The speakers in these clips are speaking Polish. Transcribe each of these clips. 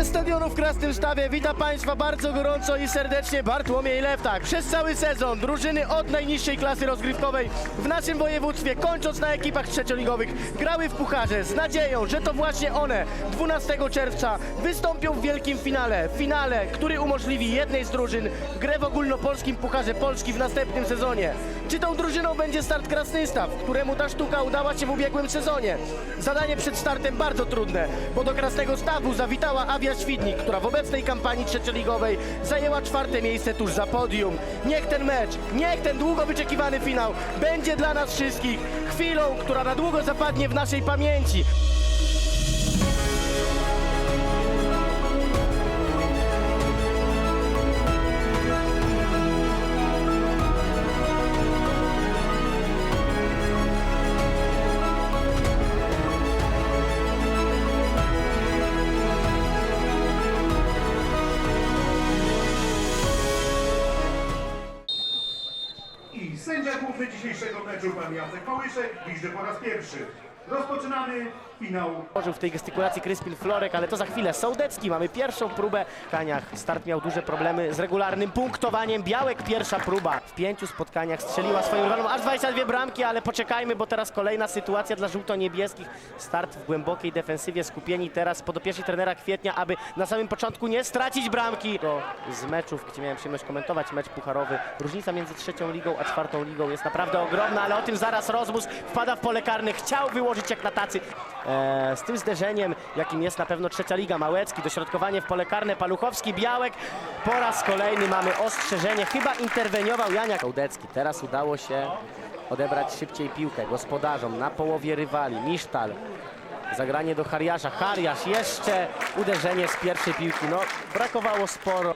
Ze stadionu w Krasnymstawie witam Państwa bardzo gorąco i serdecznie Bartłomiej Lewtak. Przez cały sezon drużyny od najniższej klasy rozgrywkowej w naszym województwie, kończąc na ekipach trzecioligowych, grały w pucharze z nadzieją, że to właśnie one 12 czerwca wystąpią w wielkim finale. Finale, który umożliwi jednej z drużyn grę w ogólnopolskim Pucharze Polski w następnym sezonie. Czy tą drużyną będzie start Krasnystaw, któremu ta sztuka udała się w ubiegłym sezonie? Zadanie przed startem bardzo trudne, bo do Krasnego Stawu zawitała Awia Świdnik, która w obecnej kampanii trzecioligowej zajęła czwarte miejsce tuż za podium. Niech ten mecz, niech ten długo wyczekiwany finał będzie dla nas wszystkich chwilą, która na długo zapadnie w naszej pamięci. I sędzia główny dzisiejszego meczu, pan Jacek Małyszek, widzę po raz pierwszy. Rozpoczynamy Tworzył w tej gestykulacji Kryspin Florek, ale to za chwilę. Sołdecki, mamy pierwszą próbę. W Kaniach start miał duże problemy z regularnym punktowaniem. Białek pierwsza próba. W pięciu spotkaniach strzeliła swoim rywalom aż 22 bramki, ale poczekajmy, bo teraz kolejna sytuacja dla żółto-niebieskich. Start w głębokiej defensywie, skupieni teraz podopieczni trenera Kwietnia, aby na samym początku nie stracić bramki. To z meczów, gdzie miałem przyjemność komentować, mecz pucharowy. Różnica między trzecią ligą a czwartą ligą jest naprawdę ogromna, ale o tym zaraz rozmus. Wpada w pole karne, chciał wyłożyć jak na tacy. E, z tym zderzeniem, jakim jest na pewno trzecia liga, Małecki, dośrodkowanie w pole karne, Paluchowski, Białek. Po raz kolejny mamy ostrzeżenie, chyba interweniował Janiak Ołdecki. Teraz udało się odebrać szybciej piłkę gospodarzom na połowie rywali. Misztal, zagranie do Hariasza, Hariasz jeszcze uderzenie z pierwszej piłki. No, brakowało sporo.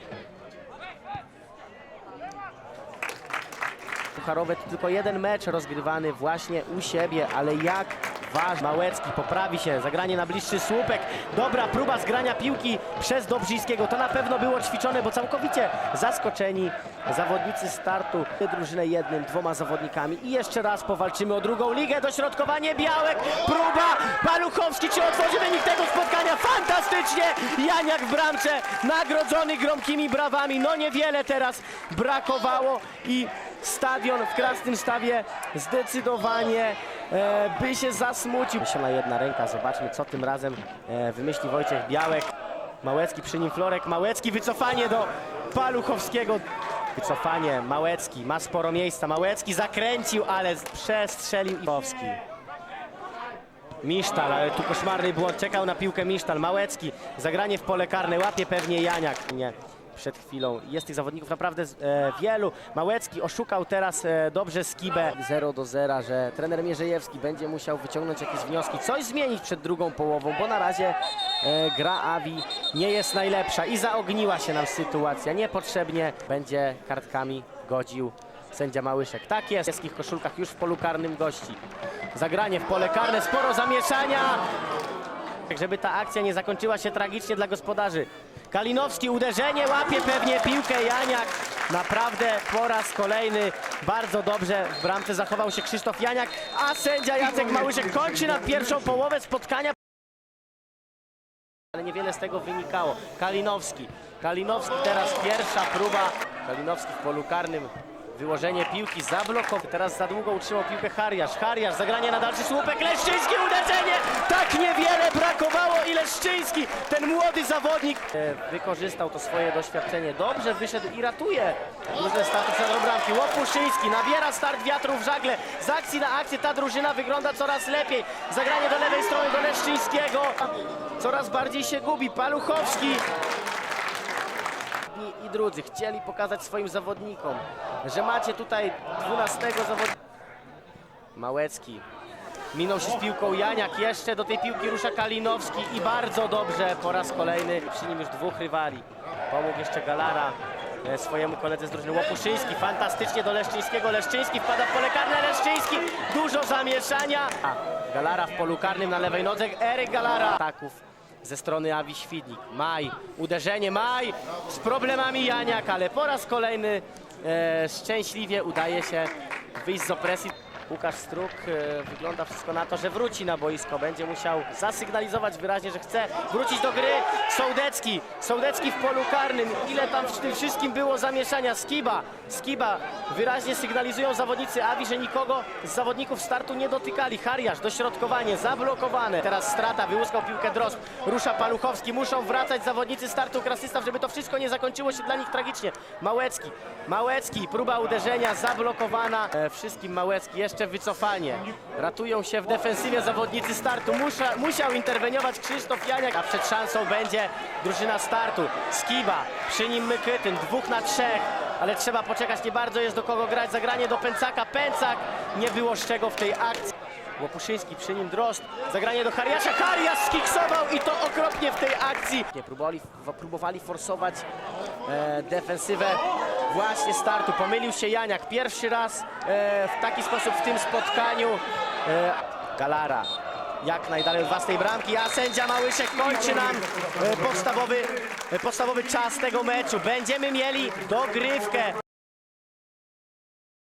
Pucharowe to tylko jeden mecz rozgrywany właśnie u siebie, ale jak ważny. Małecki poprawi się, zagranie na bliższy słupek. Dobra próba zgrania piłki przez Dobrzyńskiego. To na pewno było ćwiczone, bo całkowicie zaskoczeni zawodnicy startu. Drużynę jednym, dwoma zawodnikami. I jeszcze raz powalczymy o drugą ligę. Dośrodkowanie Białek, próba. Paluchowski czy otworzy wynik tego spotkania? Fantastycznie! Janiak w bramce, nagrodzony gromkimi brawami. No niewiele teraz brakowało i stadion w Krasnym Stawie zdecydowanie by się zasmucił. Ma jedna ręka, zobaczmy co tym razem e, wymyśli Wojciech Białek. Małecki przy nim Florek, Małecki wycofanie do Paluchowskiego. Wycofanie, Małecki ma sporo miejsca, Małecki zakręcił, ale przestrzelił Iwowski. Misztal, ale tu koszmarny błąd, czekał na piłkę Misztal, Małecki, zagranie w pole karne, łapie pewnie Janiak. Nie, przed chwilą. Jest tych zawodników naprawdę e, wielu. Małecki oszukał teraz e, dobrze Skibę 0 do 0, że trener Mierzejewski będzie musiał wyciągnąć jakieś wnioski, coś zmienić przed drugą połową, bo na razie e, gra Awi nie jest najlepsza i zaogniła się nam sytuacja. Niepotrzebnie będzie kartkami godził sędzia Małyszek. Tak jest, w wszystkich koszulkach już w polu karnym gości. Zagranie w pole karne, sporo zamieszania. Tak, żeby ta akcja nie zakończyła się tragicznie dla gospodarzy. Kalinowski uderzenie, łapie pewnie piłkę Janiak. Naprawdę po raz kolejny bardzo dobrze w bramce zachował się Krzysztof Janiak, a sędzia Jacek Małyszek kończy na pierwszą połowę spotkania. Ale niewiele z tego wynikało. Kalinowski. Kalinowski teraz pierwsza próba. Kalinowski w polu karnym. Wyłożenie piłki zablokował. Teraz za długo utrzymał piłkę Hariasz. Hariasz, zagranie na dalszy słupek. Leszczyński uderzenie! Tak niewiele brakowało i Leszczyński, ten młody zawodnik, e, wykorzystał to swoje doświadczenie. Dobrze wyszedł i ratuje drużynę startu przed bramki. Łopuszyński nabiera start wiatru w żagle. Z akcji na akcję ta drużyna wygląda coraz lepiej. Zagranie do lewej strony do Leszczyńskiego. Coraz bardziej się gubi. Paluchowski i, i drudzy chcieli pokazać swoim zawodnikom, że macie tutaj 12 zawodnika. Małecki minął się z piłką Janiak, jeszcze do tej piłki rusza Kalinowski i bardzo dobrze po raz kolejny przy nim już dwóch rywali. Pomógł jeszcze Galara e, swojemu koledze z drużyny Łopuszyński, fantastycznie do Leszczyńskiego, Leszczyński wpada w pole karne, Leszczyński, dużo zamieszania. Galara w polu karnym na lewej nodze, Eryk Galara. Ataków ze strony Awi Świdnik. Maj, uderzenie Maj z problemami Janiak, ale po raz kolejny e, szczęśliwie udaje się wyjść z opresji. Łukasz Struk e, wygląda wszystko na to, że wróci na boisko. Będzie musiał zasygnalizować wyraźnie, że chce wrócić do gry. Sołdecki, Sołdecki w polu karnym. Ile tam w tym wszystkim było zamieszania. Skiba, Skiba. Wyraźnie sygnalizują zawodnicy Awi, że nikogo z zawodników startu nie dotykali. Hariasz, dośrodkowanie, zablokowane. Teraz strata, wyłuskał piłkę Drozd. Rusza Paluchowski. Muszą wracać zawodnicy startu Krasystaw, żeby to wszystko nie zakończyło się dla nich tragicznie. Małecki, Małecki, próba uderzenia zablokowana. E, wszystkim Małecki, jeszcze wycofanie. Ratują się w defensywie zawodnicy startu. Musza, musiał interweniować Krzysztof Janiak, a przed szansą będzie drużyna startu. Skiba, przy nim Mykytyn, dwóch na trzech. Ale trzeba poczekać, nie bardzo jest do kogo grać. Zagranie do Pęcaka. Pęcak nie było z czego w tej akcji. Łopuszyński, przy nim Drozd. Zagranie do Hariasza. Hariasz skiksował i to okropnie w tej akcji. Nie, próbowali, próbowali forsować e, defensywę właśnie startu. Pomylił się Janiak. Pierwszy raz e, w taki sposób w tym spotkaniu. E, Galara jak najdalej od własnej bramki, a sędzia Małyszek kończy nam e, podstawowy, e, podstawowy czas tego meczu. Będziemy mieli dogrywkę.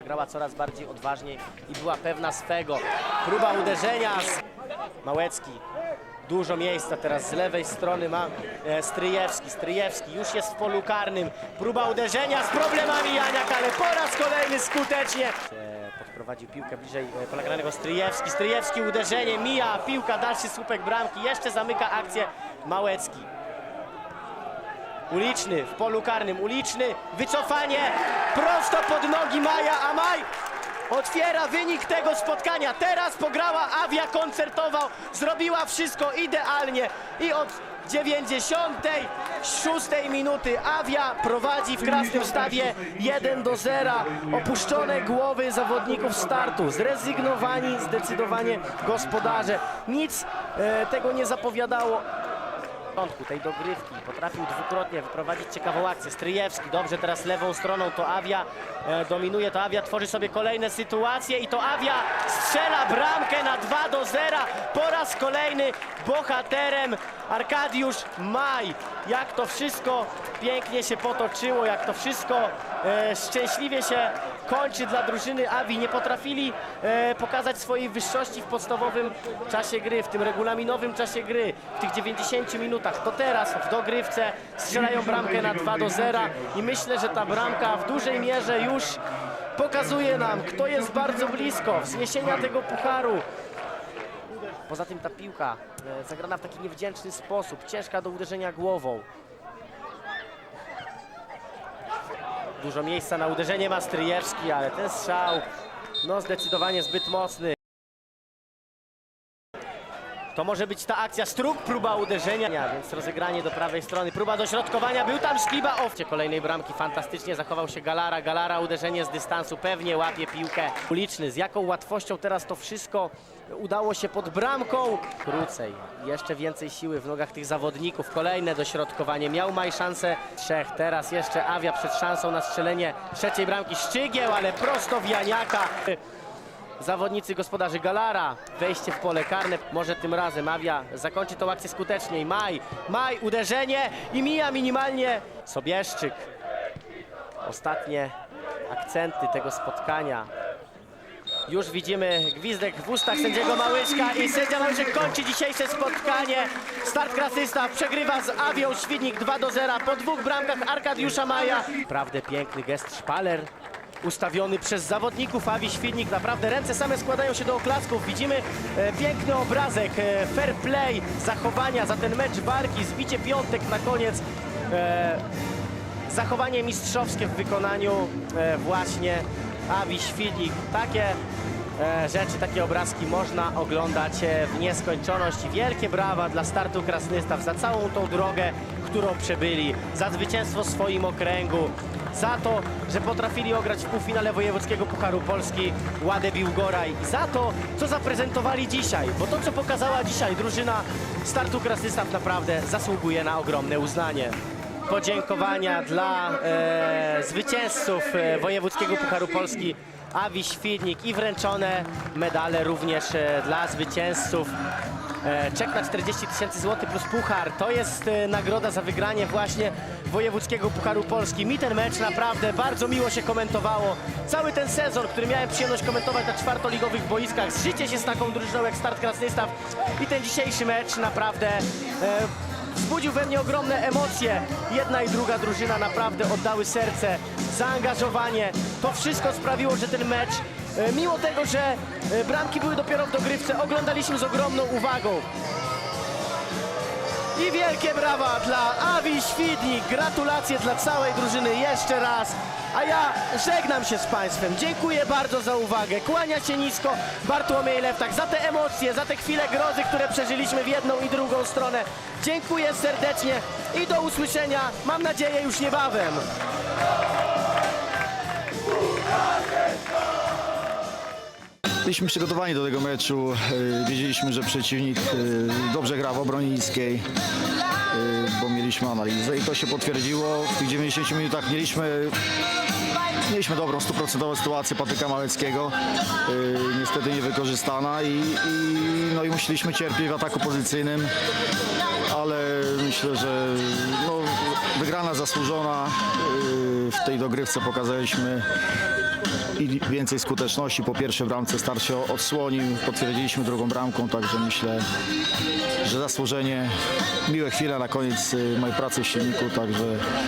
Grała coraz bardziej odważnie i była pewna swego. Próba uderzenia. Małecki. Dużo miejsca teraz z lewej strony ma e, Stryjewski. Stryjewski już jest w polu karnym. Próba uderzenia z problemami Janiak, ale po raz kolejny skutecznie. Podprowadził piłkę bliżej e, pola karnego Stryjewski. Stryjewski uderzenie, mija piłka, dalszy słupek bramki. Jeszcze zamyka akcję Małecki. Uliczny w polu karnym, uliczny, wycofanie prosto pod nogi Maja, a Maj otwiera wynik tego spotkania. Teraz pograła Awia koncertował, zrobiła wszystko idealnie i od 96 minuty Awia prowadzi w Krasnym Stawie 1 do 0. Opuszczone głowy zawodników startu, zrezygnowani zdecydowanie gospodarze. Nic e, tego nie zapowiadało początku tej dogrywki potrafił dwukrotnie wyprowadzić ciekawą akcję. Stryjewski dobrze teraz lewą stroną to Awia e, dominuje, to Awia tworzy sobie kolejne sytuacje i to Awia strzela bramkę na 2 do 0. Po raz kolejny bohaterem Arkadiusz Maj. Jak to wszystko pięknie się potoczyło, jak to wszystko e, szczęśliwie się kończy dla drużyny Awi. Nie potrafili e, pokazać swojej wyższości w podstawowym czasie gry, w tym regulaminowym czasie gry, w tych 90 minutach. To teraz w dogrywce strzelają bramkę na 2 do 0 i myślę, że ta bramka w dużej mierze już pokazuje nam, kto jest bardzo blisko wzniesienia tego pucharu. Poza tym ta piłka e, zagrana w taki niewdzięczny sposób, ciężka do uderzenia głową. Dużo miejsca na uderzenie ma Stryjewski, ale ten strzał no zdecydowanie zbyt mocny. To może być ta akcja. Struk, próba uderzenia, więc rozegranie do prawej strony, próba dośrodkowania, był tam Szkiba, owcie kolejnej bramki, fantastycznie zachował się Galara, Galara uderzenie z dystansu, pewnie łapie piłkę. Uliczny, z jaką łatwością teraz to wszystko udało się pod bramką. Krócej, jeszcze więcej siły w nogach tych zawodników, kolejne dośrodkowanie, miał Maj szansę trzech, teraz jeszcze Awia przed szansą na strzelenie trzeciej bramki, Szczygieł, ale prosto w Janiaka. Zawodnicy gospodarzy Galara, wejście w pole karne, może tym razem Awia zakończy tą akcję skuteczniej. Maj, Maj, uderzenie i mija minimalnie Sobieszczyk. Ostatnie akcenty tego spotkania. Już widzimy gwizdek w ustach sędziego Małyszka i sędzia Małyszek kończy dzisiejsze spotkanie. Start Krasystaw przegrywa z Awią Świdnik 2 do 0 po dwóch bramkach Arkadiusza Maja. Naprawdę piękny gest szpaler ustawiony przez zawodników Awi Świdnik. Naprawdę ręce same składają się do oklasków. Widzimy e, piękny obrazek, e, fair play, zachowania za ten mecz walki, zbicie piątek na koniec. E, zachowanie mistrzowskie w wykonaniu właśnie Awi Świdnik. Takie e, rzeczy, takie obrazki można oglądać e, w nieskończoność. Wielkie brawa dla startu Krasnystaw za całą tą drogę, którą przebyli, za zwycięstwo w swoim okręgu, za to, że potrafili ograć w półfinale wojewódzkiego Pucharu Polski Ładę Biłgoraj i za to, co zaprezentowali dzisiaj, bo to, co pokazała dzisiaj drużyna startu Krasnystaw naprawdę zasługuje na ogromne uznanie podziękowania dla e, zwycięzców e, wojewódzkiego Pucharu Polski Awi Świdnik i wręczone medale również e, dla zwycięzców. E, Czek na 40 tysięcy złotych plus puchar. To jest nagroda za wygranie właśnie wojewódzkiego Pucharu Polski. Mi ten mecz naprawdę bardzo miło się komentowało. Cały ten sezon, który miałem przyjemność komentować na czwartoligowych boiskach. Zżycie się z taką drużyną jak Start Krasnystaw i ten dzisiejszy mecz naprawdę wzbudził we mnie ogromne emocje. Jedna i druga drużyna naprawdę oddały serce, zaangażowanie. To wszystko sprawiło, że ten mecz, e, mimo tego, że e, bramki były dopiero w dogrywce, oglądaliśmy z ogromną uwagą. I wielkie brawa dla Awi Świdnik. Gratulacje dla całej drużyny jeszcze raz. A ja żegnam się z Państwem. Dziękuję bardzo za uwagę. Kłania się nisko Bartłomiej Lewtak za te emocje, za te chwile grozy, które przeżyliśmy w jedną i drugą stronę. Dziękuję serdecznie i do usłyszenia, mam nadzieję, już niebawem. Byliśmy przygotowani do tego meczu. y, Wiedzieliśmy, że przeciwnik y, dobrze gra w obronie niskiej, y, bo mieliśmy analizę i to się potwierdziło. W tych 90 minutach mieliśmy Mieliśmy dobrą, stuprocentową sytuację Patryka Małeckiego, niestety niewykorzystana i, i, no i musieliśmy cierpieć w ataku pozycyjnym, ale myślę, że no, wygrana zasłużona w tej dogrywce pokazaliśmy i więcej skuteczności. Po pierwszej bramce start się odsłonił, potwierdziliśmy drugą bramką, także myślę, że zasłużenie, miłe chwile na koniec y, mojej pracy w silniku, także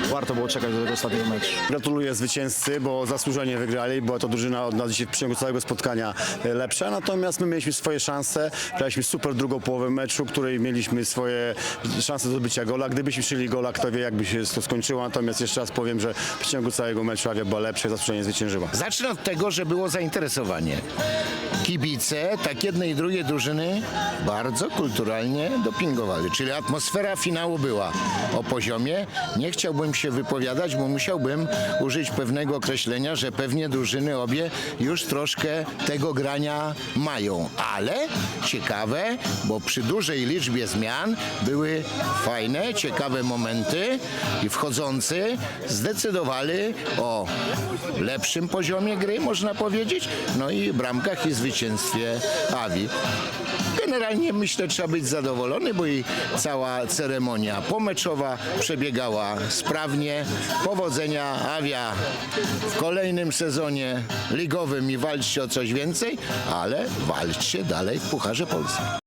warto było czekać do tego ostatniego meczu. Gratuluję zwycięzcy, bo zasłużenie wygrali. Była to drużyna od nas dzisiaj w przeciągu całego spotkania e, lepsza, natomiast my mieliśmy swoje szanse. Graliśmy super drugą połowę meczu, której mieliśmy swoje szanse do zdobycia gola. Gdybyśmy strzeli gola, kto wie, jakby się to skończyło. Natomiast jeszcze raz powiem, że w przeciągu całego meczu Awia była lepsza i zasłużenie zwyciężyła. Zacznę od tego, że było zainteresowanie. Kibice, tak jednej i drugiej drużyny, bardzo kulturalnie dopingowali. Czyli atmosfera finału była o poziomie. Nie chciałbym się wypowiadać, bo musiałbym użyć pewnego określenia, że pewnie drużyny obie już troszkę tego grania mają. Ale ciekawe, bo przy dużej liczbie zmian były fajne, ciekawe momenty i wchodzący zdecydowali o lepszym poziomie gry, można powiedzieć, no i bramkach i zwycięstwie Awi. Generalnie myślę, trzeba być zadowolony, bo i cała ceremonia pomeczowa przebiegała sprawnie. Powodzenia Awia w kolejnym sezonie ligowym i walczcie o coś więcej, ale walczcie dalej w Pucharze Polski.